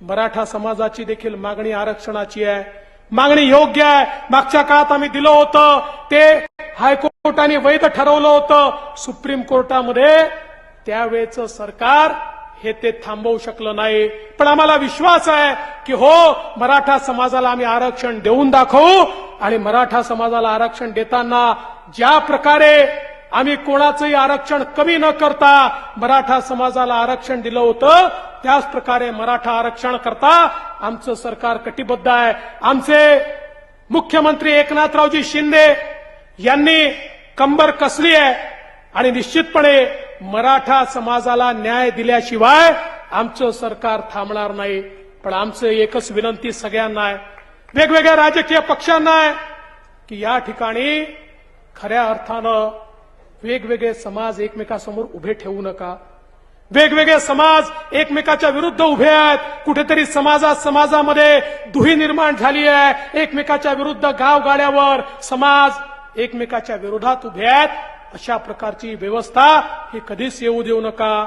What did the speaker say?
मराठा समाजाची देखील मागणी आरक्षणाची आहे. मागणी योग्य आहे. मागच्या काळात आम्ही दिलं होतं. ते हायकोर्टाने वैध ठरवलं होतं. सुप्रीम कोर्टामध्ये त्यावेळेचं सरकार हे ते थांबवू शकलं नाही. पण आम्हाला विश्वास आहे की हो मराठा समाजाला आम्ही आरक्षण देऊन दाखवू. आणि मराठा समाजाला आरक्षण देताना ज्या प्रकारे आम्ही कोणाचंही आरक्षण कमी न करता मराठा समाजाला आरक्षण दिलं होतं. त्याच प्रकारे मराठा आरक्षण करता आमचं सरकार कटिबद्ध आहे. आमचे मुख्यमंत्री एकनाथरावजी शिंदे यांनी कंबर कसली आहे? आणि निश्चितपणे मराठा समाजाला न्याय दिल्याशिवाय आमचं सरकार थांबणार नाही. पण आमचं एकच विनंती सगळ्यांना आहे. वेगवेगळ्या राजकीय पक्षांना आहे की या ठिकाणी खऱ्या अर्थानं वेगवेगळे समाज एकमेकासमोर उभे ठेवू नका. वेगवेगळे समाज एकमेकाच्या विरुद्ध उभे आहेत. कुठेतरी समाजात समाजामध्ये दुही निर्माण झाली आहे. एकमेकाच्या विरुद्ध गावगाड्यावर समाज एकमेकाच्या विरोधात उभे आहेत. अशा प्रकारची व्यवस्था ही कधीच येऊ देऊ नका.